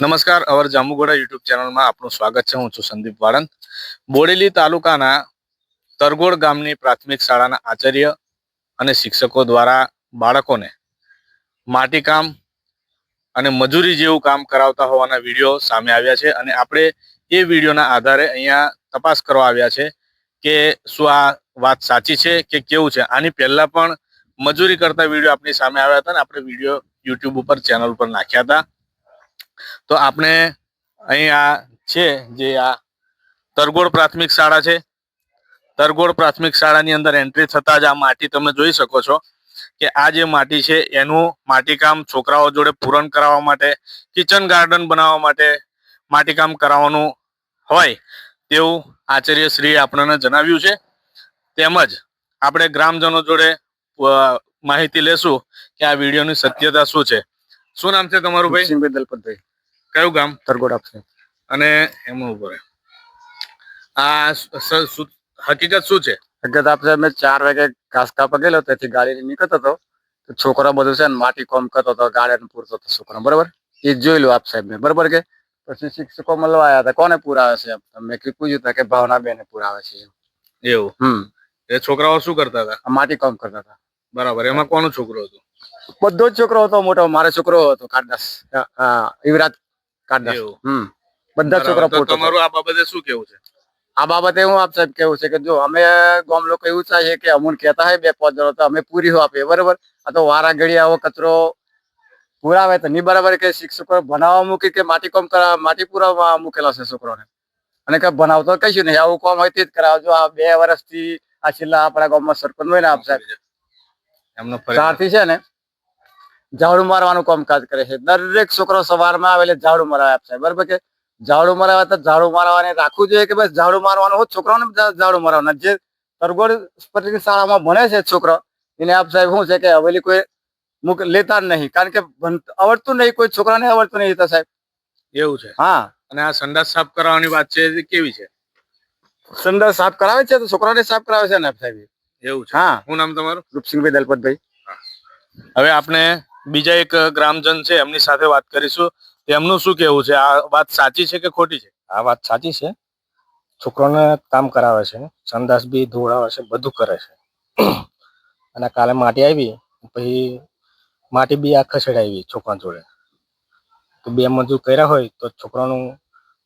નમસ્કાર, અવર જાંબુગોડા યુટ્યુબ ચેનલમાં આપનું સ્વાગત છે. હું છું સંદીપ વાળંદ. બોડેલી તાલુકાના તરગોડ ગામની પ્રાથમિક શાળાના આચાર્ય અને શિક્ષકો દ્વારા બાળકોને માટીકામ અને મજૂરી જેવું કામ કરાવતા હોવાના વીડિયો સામે આવ્યા છે અને આપણે એ વિડીયોના આધારે અહીંયા તપાસ કરવા આવ્યા છે કે શું આ વાત સાચી છે કે કેવું છે. આની પહેલા પણ મજૂરી કરતા વીડિયો આપણી સામે આવ્યા હતા ને આપણે વીડિયો યુટ્યુબ ઉપર, ચેનલ ઉપર નાખ્યા હતા. તો આપણે અહીં આ છે જે આ તરગોળ પ્રાથમિક શાળા છે. તરગોળ પ્રાથમિક શાળાની અંદર એન્ટ્રી થતા જ આ માટી તમે જોઈ શકો છો કે આ જે માટી છે એનું માટીકામ છોકરાઓ જોડે પૂરણ કરાવવા માટે કિચન ગાર્ડન બનાવવા માટે માટીકામ કરાવવાનું હોય તેવું આચાર્ય શ્રી આપણને જણાવ્યું છે. તેમજ આપણે ગ્રામજનો જોડે માહિતી લેશું કે આ વિડીયોની સત્યતા શું છે. શું નામ છે તમારું ભાઈ? દલપતભાઈ. કયું ગામ? તરગોડ આપશે અને એમાં ઉપર આ હકીકત શું છે? હકીકત આપશે અમે ચાર વાગે ઘાસ કાપા ગયેલો તેથી ગાડી નીકળતો હતો. તો છોકરો બધું છે ને માટી કોમ કરતો હતો ગાડી પૂરતો હતો છોકરો બરોબર? એ જોઈ લો આપ સાહેબ મેં બરોબર કે? પછી શિક્ષકો મળવા આવ્યા હતા કોને પુરાવે છે મેં કીધું પૂછ્યું હતા કે ભાવના બેને પુરાવે છે એવું? હમ. એ છોકરાઓ શું કરતા હતા? માટી કોમ કરતા હતા. બરાબર એમાં કોનું છોકરો હતો? બધો જ છોકરો હતો મોટો મારો છોકરો હતો અ, યુવરાજ એવું. હમ. બધા છોકરા. તો તમારું આ બાબતે શું કેવું છે? આ બાબતે હું આપ સાહેબ કેવું છે કે જો અમે ગામ લોકો એવું ચાહીએ કે અમુન કહેતા હોય બે પાંચ જણો તો અમે પૂરી આપીએ બરોબર? આ તો વારા ઘડી આવો કચરો પુરાવે તો નહીં બરાબર? કે શિક્ષકો ભણાવવા મૂકી કે માટી કોમ કરા માટી પુરાવવા મૂકેલા છે છોકરોને અને કે ભણાવતો કશું નહીં. આવું કોમ હોય તે જ કરાવજો. આ બે વર્ષથી આ છેલ્લા આપણા ગામમાં સરપંચ હોય ને આપ સાહેબ. એમનો છે ને ઝાડુ મારવાનું કામકાજ કરે છે. દરેક છોકરો સવારમાં આવે એટલે ઝાડુ મરાવે આપશે. બરાબર કે? ઝાડુ મરાવે તો ઝાડુ મારવાને રાખવું જોઈએ કે બસ ઝાડુ મારવાનું હોય છોકરાઓને ઝાડુ મારવાના. જે તરગોળ સ્પર્શી શાળામાં ભણે છે છોકરો એને આપ સાહેબ શું છે કે હવેલી કોઈ મુક લેતા નહીં. કારણ કે આવડતું નહીં કોઈ છોકરાને આવડતું નહીં સાહેબ. એવું છે? હા. અને આ સંડાસ સાફ કરાવવાની વાત છે કેવી છે? સંદર સાફ કરાવે છે તો છોકરાને સાફ કરાવે છે ને આપ સાહેબ? એવું છે? હા. શું નામ તમારું? રૂપસિંહભાઈ દલપતભાઈ. હવે આપણે બીજા એક ગ્રામજન છે એમની સાથે વાત કરીશું. તેમનું શું કેવું છે? આ વાત સાચી છે કે ખોટી છે? આ વાત સાચી છે. છોકરોને કામ કરાવે છે સંદાસ બી ધોળાવે છે બધું કરે છે. અને કાલે માટી આવી પછી માટી બી આ ખસેડાવી છોકરા જોડે. તો બે મજૂર કર્યા હોય તો છોકરાનું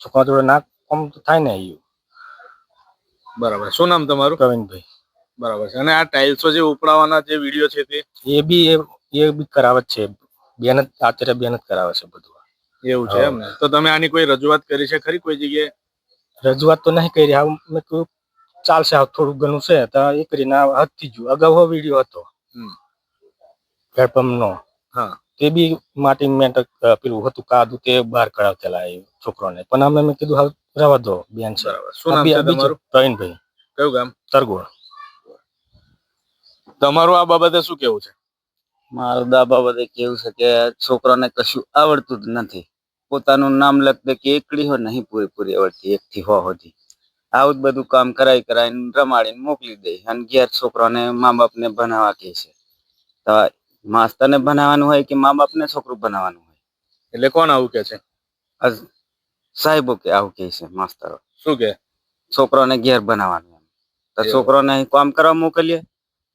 છોકરા જોડે ના કોમ થાય ને એવું બરાબર. શું નામ તમારું? પ્રવીણભાઈ. બરાબર છે. અને આ ટાઇલ્સો જે ઉપડાવવાના જે વીડિયો છે તે? એ બી એ બી કરાવે જ છે. બેન જ આચાર્ય બેન જ કરાવે છે બધું. એવું છે એમ ને? તો તમે આની કોઈ રજૂઆત કરી છે? ખરી કોઈ જગ્યાએ? રજૂઆત તો નહીં કરી. હા મેં કહ્યું ચાલશે આ થોડું ઘણું છે. તો એ કરીને હતી જ. અગાઉ વીડિયો હતો. હમ. નો. હા. તે બી માટી મેં પેલું હતું કાદુ તે બહાર કઢાવતેલા એ છોકરોને. પણ અમે મેં કીધું હવે રવા દો બેન છે. શું નામ છે તમારું? પ્રવીણભાઈ. કયું ગામ? તરગોળ. તમારું આ બાબતે શું કેવું છે? મારું દાબા બાબતે કેવું છે કે છોકરાને કશું આવડતું જ નથી. પોતાનું નામ લખતે કે એકડી હો નહીં પૂરેપૂરી આવડતી એકથી હો હોતી આવું જ બધું કામ કરાઈ કરાઈને રમાડીને મોકલી દે અને ઘેર છોકરાને મા બાપને ભણાવવા કહે છે. તો માસ્તરને ભણાવવાનું હોય કે મા બાપને છોકરું ભણાવવાનું હોય? એટલે કોણ આવું કે છે? સાહેબો કે આવું કહે છે માસ્તરો. શું કે છોકરાને ઘેર ભણાવવાનું તો. છોકરાને અહીં કામ કરવા મોકલીએ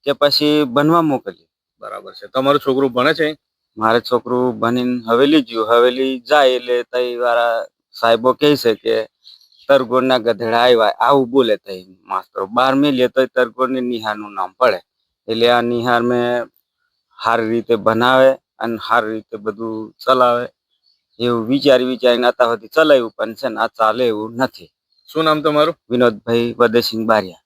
કે પછી ભણવા મોકલીએ? બરાબર છે. તમારું છોકરું ભણે છે? મારે છોકરું ભણીને હવેલી ગયું. હવેલી જાય એટલે તઈ વાળા સાહેબો કહે છે કે તરગોરના ગધેડા આવ્યા આવું બોલે તઈ માસ્તરો. બાર મેલીએ તો તરગોળની નિહારનું નામ પડે. એટલે આ નિહાર મેં સારી રીતે બનાવે અને સારી રીતે બધું ચલાવે. એવું વિચારી વિચારીને અત્યાર સુધી ચલાવ્યું પણ છે ને આ ચાલે એવું નથી. શું નામ તમારું? વિનોદભાઈ વદેસિંહ બારિયા.